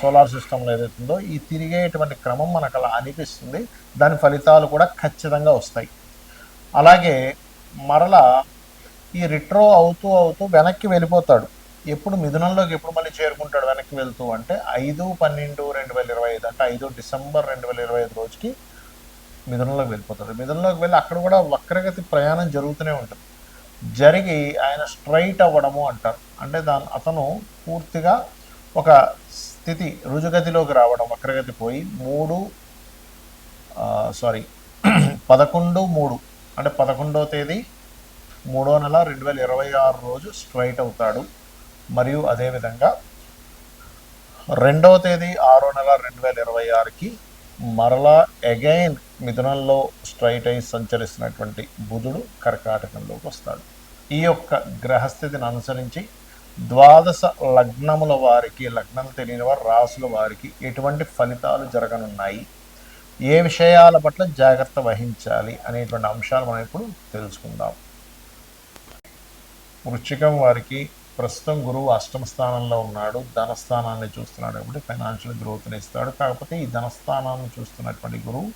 Solar సిస్టంలో ఏదైతుందో ఈ తిరిగేటువంటి క్రమం మనకు అలా అనిపిస్తుంది. దాని ఫలితాలు కూడా ఖచ్చితంగా వస్తాయి. అలాగే మరలా ఈ రిట్రో అవుతూ అవుతూ వెనక్కి వెళ్ళిపోతాడు. ఎప్పుడు మిథునంలోకి ఎప్పుడు మళ్ళీ చేరుకుంటాడు వెనక్కి వెళ్తూ అంటే ఐదు పన్నెండు రెండు వేల ఇరవై ఐదు అంటే ఐదు డిసెంబర్ రెండు వేల ఇరవై ఐదు రోజుకి మిథునంలోకి వెళ్ళిపోతాడు. మిథునంలోకి వెళ్ళి అక్కడ కూడా వక్రగతి ప్రయాణం జరుగుతూనే ఉంటుంది. జరిగి ఆయన స్ట్రైట్ అవ్వడము అంటారు. అంటే దాని అతను పూర్తిగా ఒక స్థితి రుజుగతిలోకి రావడం వక్రగతి పోయి మూడు సారీ పదకొండు మూడు. అంటే పదకొండవ తేదీ మూడో నెల రెండు వేల ఇరవై ఆరు రోజు స్ట్రైట్ అవుతాడు. మరియు అదేవిధంగా రెండవ తేదీ ఆరో నెల రెండు వేల ఇరవై ఆరుకి మరలా అగైన్ మిథునంలో స్ట్రైట్ అయి సంచరిస్తున్నటువంటి బుధుడు కర్కాటకంలోకి వస్తాడు. ఈ యొక్క గ్రహస్థితిని అనుసరించి ద్వాదశ లగ్నముల వారికి లగ్నం తెలియని వారు రాసుల వారికి ఎటువంటి ఫలితాలు జరగనున్నాయి? ఏ విషయాల పట్ల జాగ్రత్త వహించాలి అనేటువంటి అంశాలు మనం ఇప్పుడు తెలుసుకుందాం. వృశ్చికం వారికి ప్రస్తుతం గురువు అష్టమ స్థానంలో ఉన్నాడు. ధనస్థానాన్ని చూస్తున్నాడు కాబట్టి ఫైనాన్షియల్ గ్రోత్ని ఇస్తాడు. కాకపోతే ఈ ధనస్థానాన్ని చూస్తున్నటువంటి గురువు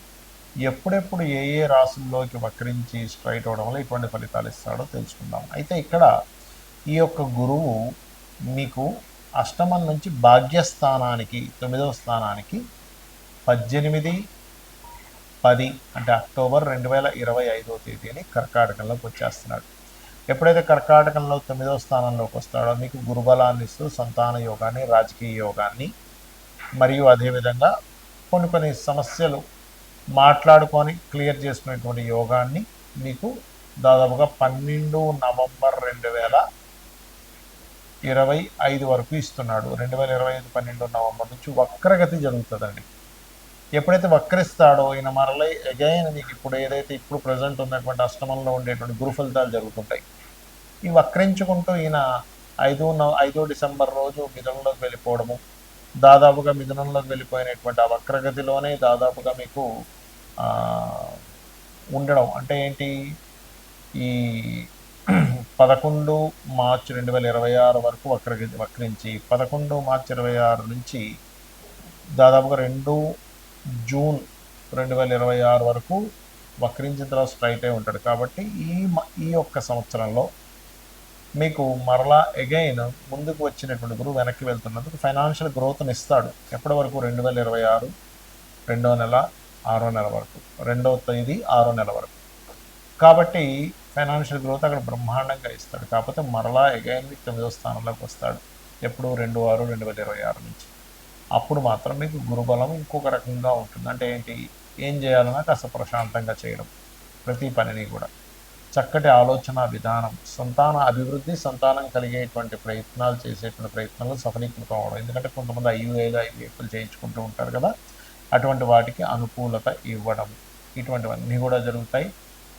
ఎప్పుడెప్పుడు ఏ ఏ రాసుల్లోకి వక్రించి స్ట్రైట్ అవడం వల్ల ఇటువంటి ఫలితాలు ఇస్తాడో తెలుసుకుందాం. అయితే ఇక్కడ ఈ యొక్క గురువు మీకు అష్టమం నుంచి భాగ్యస్థానానికి తొమ్మిదవ స్థానానికి పద్దెనిమిది పది అంటే అక్టోబర్ రెండు వేల ఇరవై ఐదో తేదీని కర్కాటకంలోకి వచ్చేస్తున్నాడు. ఎప్పుడైతే కర్కాటకంలో తొమ్మిదవ స్థానంలోకి వస్తాడో మీకు గురుబలాన్ని ఇస్తూ సంతాన యోగాన్ని రాజకీయ యోగాన్ని మరియు అదేవిధంగా కొన్ని కొన్ని సమస్యలు మాట్లాడుకొని క్లియర్ చేసుకునేటువంటి యోగాన్ని మీకు దాదాపుగా పన్నెండు నవంబర్ రెండు వేల ఇరవై ఐదు వరకు ఇస్తున్నాడు. రెండు వేల ఇరవై ఐదు పన్నెండు నవంబర్ నుంచి వక్రగతి జరుగుతుందండి. ఎప్పుడైతే వక్రిస్తాడో ఈయన మరలై అగైన్ మీకు ఇప్పుడు ఏదైతే ఇప్పుడు ప్రజెంట్ ఉన్నటువంటి అష్టమంలో ఉండేటువంటి గురు ఫలితాలు జరుగుతుంటాయి. ఈ వక్రించుకుంటూ ఈయన ఐదు ఐదో డిసెంబర్ రోజు మిథునంలోకి వెళ్ళిపోవడము దాదాపుగా మిథునంలోకి వెళ్ళిపోయినటువంటి ఆ వక్రగతిలోనే దాదాపుగా మీకు ఉండడం. అంటే ఏంటి? ఈ పదకొండు మార్చి రెండు వేల ఇరవై ఆరు వరకు వక్ర వక్రించి పదకొండు మార్చి ఇరవై ఆరు నుంచి దాదాపుగా రెండు జూన్ రెండు వేల ఇరవై ఆరు వరకు వక్రించిన తర్వాత స్ట్రైట్ అయి ఉంటాడు. కాబట్టి ఈ ఈ యొక్క సంవత్సరంలో మీకు మరలా అగైన్ ముందుకు వచ్చినటువంటి గురువు వెనక్కి వెళ్తున్నందుకు ఫైనాన్షియల్ గ్రోత్ని ఇస్తాడు. ఎప్పటి వరకు? రెండు వేల ఇరవై ఆరు రెండో నెల ఆరో నెల వరకు. రెండవ తేదీ ఆరో నెల వరకు. కాబట్టి ఫైనాన్షియల్ గ్రోత్ అక్కడ బ్రహ్మాండంగా ఇస్తాడు. కాకపోతే మరలా అగైన్ మీకు తొమ్మిదో స్థానంలోకి వస్తాడు. ఎప్పుడు రెండు ఆరు రెండు వేల ఇరవై ఆరు నుంచి. అప్పుడు మాత్రం మీకు గురుబలం ఇంకొక రకంగా ఉంటుంది. అంటే ఏంటి? ఏం చేయాలన్నా కాస్త ప్రశాంతంగా చేయడం. ప్రతి పనిని కూడా. చక్కటి ఆలోచన విధానం. సంతాన అభివృద్ధి సంతానం కలిగేటువంటి ప్రయత్నాలు చేసేటువంటి ప్రయత్నాలు సఫలీకృతం అవడం ఎందుకంటే కొంతమంది ఐయుఏలు ఐవీఎఫ్లు చేయించుకుంటూ ఉంటారు కదా. అటువంటి వాటికి అనుకూలత ఇవ్వడం. ఇటువంటివన్నీ కూడా జరుగుతాయి.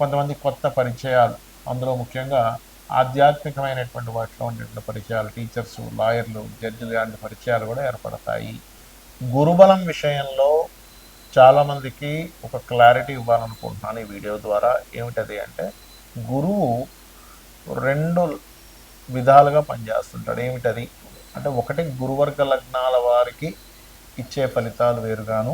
కొంతమంది కొత్త పరిచయాలు అందులో ముఖ్యంగా ఆధ్యాత్మికమైనటువంటి వాటిలో ఉండేటువంటి పరిచయాలు టీచర్స్ లాయర్లు జడ్జిలు లాంటి పరిచయాలు కూడా ఏర్పడతాయి. గురుబలం విషయంలో చాలామందికి ఒక క్లారిటీ ఇవ్వాలనుకుంటున్నాను ఈ వీడియో ద్వారా. ఏమిటది అంటే గురువు రెండు విధాలుగా పనిచేస్తుంటాడు. ఏమిటది అంటే ఒకటి గురువర్గ లగ్నాల వారికి ఇచ్చే ఫలితాలు వేరుగాను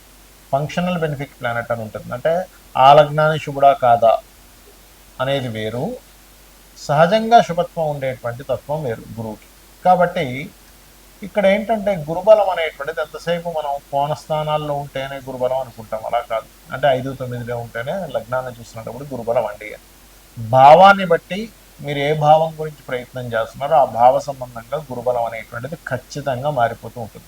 functional benefit planet అని ఉంటుంది. అంటే ఆ లగ్నాన్ని శుభుడా కాదా అనేది వేరు. సహజంగా శుభత్వం ఉండేటువంటి తత్వం వేరు గురువుకి. కాబట్టి ఇక్కడ ఏంటంటే గురుబలం అనేటువంటిది ఎంతసేపు మనం కోణస్థానాల్లో ఉంటేనే గురుబలం అనుకుంటాం. అలా కాదు. అంటే ఐదు తొమ్మిదిలో ఉంటేనే లగ్నాన్ని చూసినప్పుడు గురుబలం అండి అని. భావాన్ని బట్టి మీరు ఏ భావం గురించి ప్రయత్నం చేస్తున్నారో ఆ భావ సంబంధంగా గురుబలం అనేటువంటిది ఖచ్చితంగా మారిపోతూ ఉంటుంది.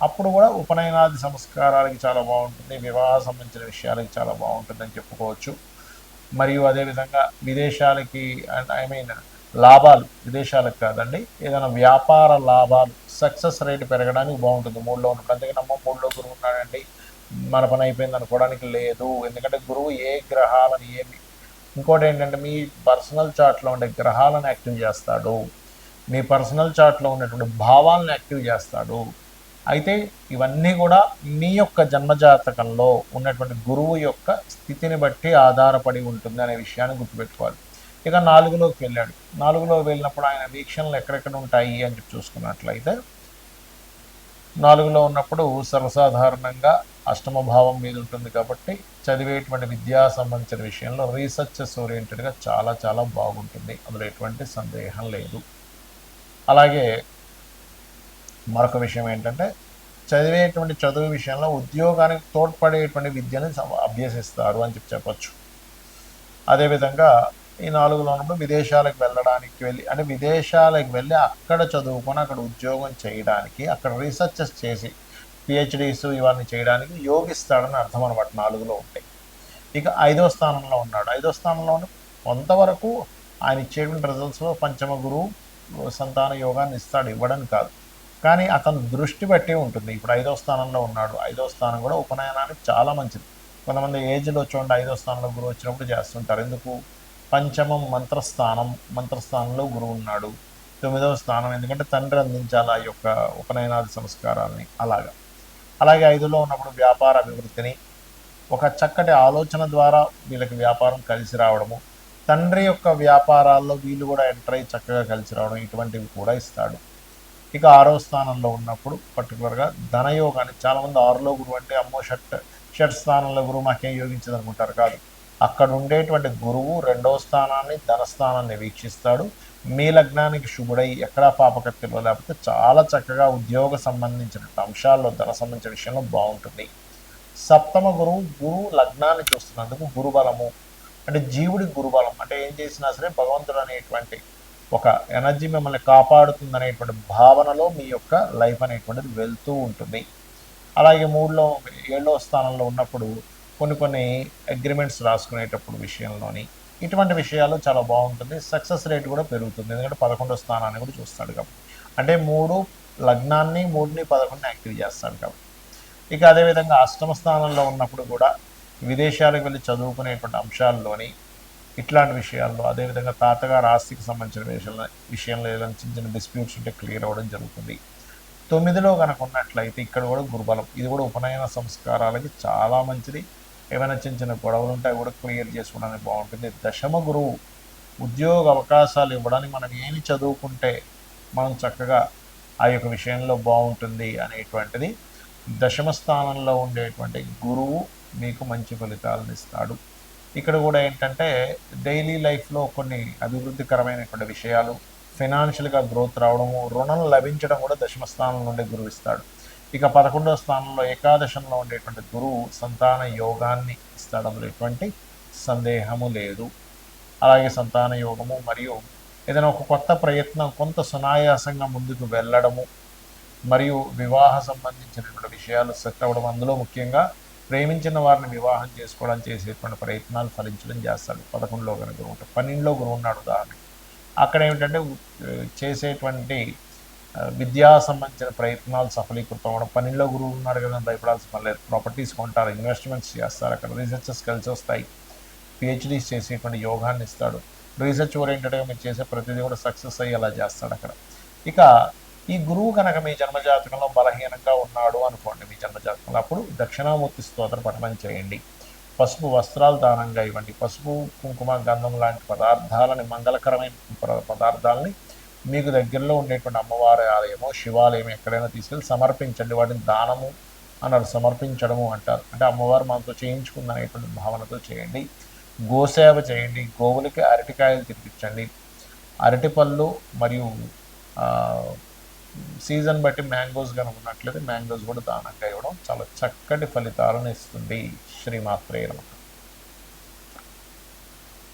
అప్పుడు కూడా ఉపనయనాది సంస్కారాలకి చాలా బాగుంటుంది వివాహ సంబంధించిన విషయాలకి చాలా బాగుంటుంది అని చెప్పుకోవచ్చు. మరియు అదేవిధంగా విదేశాలకి అండ్ ఐ మీన్ లాభాలు విదేశాలకు కాదండి ఏదైనా వ్యాపార లాభాలు సక్సెస్ రేట్ పెరగడానికి బాగుంటుంది. మూడులో ఉన్నప్పుడు అందుకని అమ్మ మూడులో గురువు ఉన్నాడండి మన పని అయిపోయింది అనుకోవడానికి లేదు. ఎందుకంటే గురువు ఏ గ్రహాలను ఏమి ఇంకోటి ఏంటంటే మీ పర్సనల్ చార్ట్లో ఉండే గ్రహాలను యాక్టివ్ చేస్తాడు. మీ పర్సనల్ చార్ట్లో ఉన్నటువంటి భావాలను యాక్టివ్ చేస్తాడు. అయితే ఇవన్నీ కూడా మీ యొక్క జన్మజాతకంలో ఉన్నటువంటి గురువు యొక్క స్థితిని బట్టి ఆధారపడి ఉంటుంది అనే విషయాన్ని గుర్తుపెట్టుకోవాలి. ఇక నాలుగులోకి వెళ్ళాడు. నాలుగులో వెళ్ళినప్పుడు ఆయన వీక్షణలు ఎక్కడెక్కడ ఉంటాయి అని చెప్పి చూసుకున్నట్లయితే నాలుగులో ఉన్నప్పుడు సర్వసాధారణంగా అష్టమ భావం మీద ఉంటుంది కాబట్టి చదివేటువంటి విద్యా సంబంధించిన విషయంలో రీసెర్చెస్ ఓరియంటెడ్గా చాలా చాలా బాగుంటుంది. అందులో ఎటువంటి సందేహం లేదు. అలాగే మరొక విషయం ఏంటంటే చదివేటువంటి చదువు విషయంలో ఉద్యోగానికి తోడ్పడేటువంటి విద్యను అభ్యసిస్తారు అని చెప్పి చెప్పచ్చు. అదేవిధంగా ఈ నాలుగులో ఉన్నప్పుడు విదేశాలకు వెళ్ళడానికి వెళ్ళి అంటే విదేశాలకు వెళ్ళి అక్కడ చదువుకొని అక్కడ ఉద్యోగం చేయడానికి అక్కడ రీసెర్చెస్ చేసి పిహెచ్డీస్ ఇవన్నీ చేయడానికి యోగిస్తాడని అర్థం అనమాట నాలుగులో ఉంటాయి ఇక ఐదో స్థానంలో ఉన్నాడు. ఐదో స్థానంలో కొంతవరకు ఆయన ఇచ్చేటువంటి రిజల్ట్స్లో పంచమ గురువు సంతాన యోగాన్ని ఇస్తాడు. ఇవ్వడం కాదు. కానీ అతను దృష్టి బట్టి ఉంటుంది. ఇప్పుడు ఐదో స్థానంలో ఉన్నాడు. ఐదో స్థానం కూడా ఉపనయనానికి చాలా మంచిది. కొంతమంది ఏజ్లో చూడండి ఐదో స్థానంలో గురువు వచ్చినప్పుడు చేస్తుంటారు. ఎందుకు? పంచమం మంత్రస్థానం మంత్రస్థానంలో గురువు ఉన్నాడు. తొమ్మిదవ స్థానం ఎందుకంటే తండ్రి అందించాలి ఆ యొక్క ఉపనయనాది సంస్కారాలని. అలాగా. అలాగే ఐదులో ఉన్నప్పుడు వ్యాపార అభివృద్ధిని ఒక చక్కటి ఆలోచన ద్వారా వీళ్ళకి వ్యాపారం కలిసి రావడము తండ్రి యొక్క వ్యాపారాల్లో వీళ్ళు కూడా ఎంటర్ అయ్యి చక్కగా కలిసి రావడం ఇటువంటివి కూడా ఇస్తాడు. ఇక ఆరో స్థానంలో ఉన్నప్పుడు పర్టికులర్గా ధనయోగాన్ని చాలామంది ఆరులో గురువు అంటే అమ్మో షట్ షట్ స్థానంలో గురువు మాకేం యోగించదు అనుకుంటారు కాదు. అక్కడ ఉండేటువంటి గురువు రెండవ స్థానాన్ని ధనస్థానాన్ని వీక్షిస్తాడు. మీ లగ్నానికి శుభుడై ఎక్కడా పాపకత్తిలో లేకపోతే చాలా చక్కగా ఉద్యోగ సంబంధించిన అంశాల్లో ధన సంబంధించిన విషయంలో బాగుంటుంది. సప్తమ గురువు గురువు లగ్నాన్ని చూస్తున్నందుకు గురుబలము. అంటే జీవుడి గురుబలం. అంటే ఏం చేసినా సరే భగవంతుడు అనేటువంటి ఒక ఎనర్జీ మిమ్మల్ని కాపాడుతుంది అనేటువంటి భావనలో మీ యొక్క లైఫ్ అనేటువంటిది వెళ్తూ ఉంటుంది. అలాగే మూడులో ఏడో స్థానంలో ఉన్నప్పుడు కొన్ని కొన్ని అగ్రిమెంట్స్ రాసుకునేటప్పుడు విషయంలోని ఇటువంటి విషయాలు చాలా బాగుంటుంది. సక్సెస్ రేట్ కూడా పెరుగుతుంది. ఎందుకంటే పదకొండో స్థానాన్ని కూడా చూస్తాడు కాబట్టి. అంటే మూడు లగ్నాన్ని మూడుని పదకొండుని యాక్టివ్ చేస్తాడు కాబట్టి. ఇక అదేవిధంగా అష్టమ స్థానంలో ఉన్నప్పుడు కూడా విదేశాలకు వెళ్ళి చదువుకునేటువంటి అంశాల్లోని ఇట్లాంటి విషయాల్లో అదేవిధంగా తాతగారు ఆస్తికి సంబంధించిన విషయంలో విషయంలో ఏదైనా చిన్న చిన్న డిస్ప్యూట్స్ ఉంటే క్లియర్ అవ్వడం జరుగుతుంది. తొమ్మిదిలో కనుక ఉన్నట్లయితే ఇక్కడ కూడా గురుబలం ఇది కూడా ఉపనయన సంస్కారాలకి చాలా మంచిది. ఏమైనా చిన్న చిన్న గొడవలు ఉంటే అవి కూడా క్లియర్ చేసుకోవడానికి బాగుంటుంది. దశమ గురువు ఉద్యోగ అవకాశాలు ఇవ్వడానికి మనం ఏమి చదువుకుంటే మనం చక్కగా ఆ యొక్క విషయంలో బాగుంటుంది అనేటువంటిది దశమ స్థానంలో ఉండేటువంటి గురువు మీకు మంచి ఫలితాలను ఇస్తాడు. ఇక్కడ కూడా ఏంటంటే డైలీ లైఫ్లో కొన్ని అభివృద్ధికరమైనటువంటి విషయాలు ఫినాన్షియల్గా గ్రోత్ రావడము రుణం లభించడం కూడా దశమ స్థానం నుండి గురువిస్తాడు ఇక పదకొండవ స్థానంలో ఏకాదశంలో ఉండేటువంటి గురువు సంతాన యోగాన్ని ఇస్తాడు. అందులో ఎటువంటి సందేహము లేదు. అలాగే సంతాన యోగము మరియు ఏదైనా ఒక కొత్త ప్రయత్నం కొంత సునాయాసంగా ముందుకు వెళ్ళడము మరియు వివాహ సంబంధించినటువంటి విషయాలు సెట్ అవ్వడం అందులో ముఖ్యంగా ప్రేమించిన వారిని వివాహం చేసుకోవడం చేసేటువంటి ప్రయత్నాలు ఫలించడం చేస్తాడు. పదకొండులో కనుక గురువు ఉంటాడు. పన్నెండులో గురువు ఉన్నాడు ఉదాహరణకి. అక్కడ ఏమిటంటే చేసేటువంటి విద్యా సంబంధించిన ప్రయత్నాలు సఫలీకృతం అవ్వడం. పన్నెండులో గురువు ఉన్నాడు కదా భయపడాల్సిన పని లేదు. ప్రాపర్టీస్ కొంటారు ఇన్వెస్ట్మెంట్స్ చేస్తారు. అక్కడ రీసెర్చెస్ కలిసి వస్తాయి. పిహెచ్డీస్ చేసేటువంటి యోగాన్ని ఇస్తాడు. రీసెర్చ్ ఓరియంటెడ్గా మీరు చేసే ప్రతిదీ కూడా సక్సెస్ అయ్యి అలా చేస్తాడు అక్కడ. ఇక ఈ గురువు కనుక మీ జన్మజాతకంలో బలహీనంగా ఉన్నాడు అనుకోండి మీ జన్మజాతకంలో అప్పుడు దక్షిణామూర్తి స్తోత్ర పఠనం చేయండి. పసుపు వస్త్రాలు దానంగా ఇవ్వండి. పసుపు కుంకుమ గంధం లాంటి పదార్థాలని మంగళకరమైన పదార్థాలని మీకు దగ్గరలో ఉండేటువంటి అమ్మవారి ఆలయమో శివాలయం ఎక్కడైనా తీసుకెళ్ళి సమర్పించండి. వాటిని దానము అన్నారు సమర్పించడము అంటారు. అంటే అమ్మవారు మనతో చేయించుకుందనేటువంటి భావనతో చేయండి. గోసేవ చేయండి. గోవులకి అరటికాయలు తినిపించండి. అరటిపళ్ళు మరియు సీజన్ బట్టి మ్యాంగోస్ కనుక ఉన్నట్లయితే మ్యాంగోస్ కూడా దానంగా ఇవ్వడం చాలా చక్కటి ఫలితాలను ఇస్తుంది. శ్రీమాత్రేయ నమః.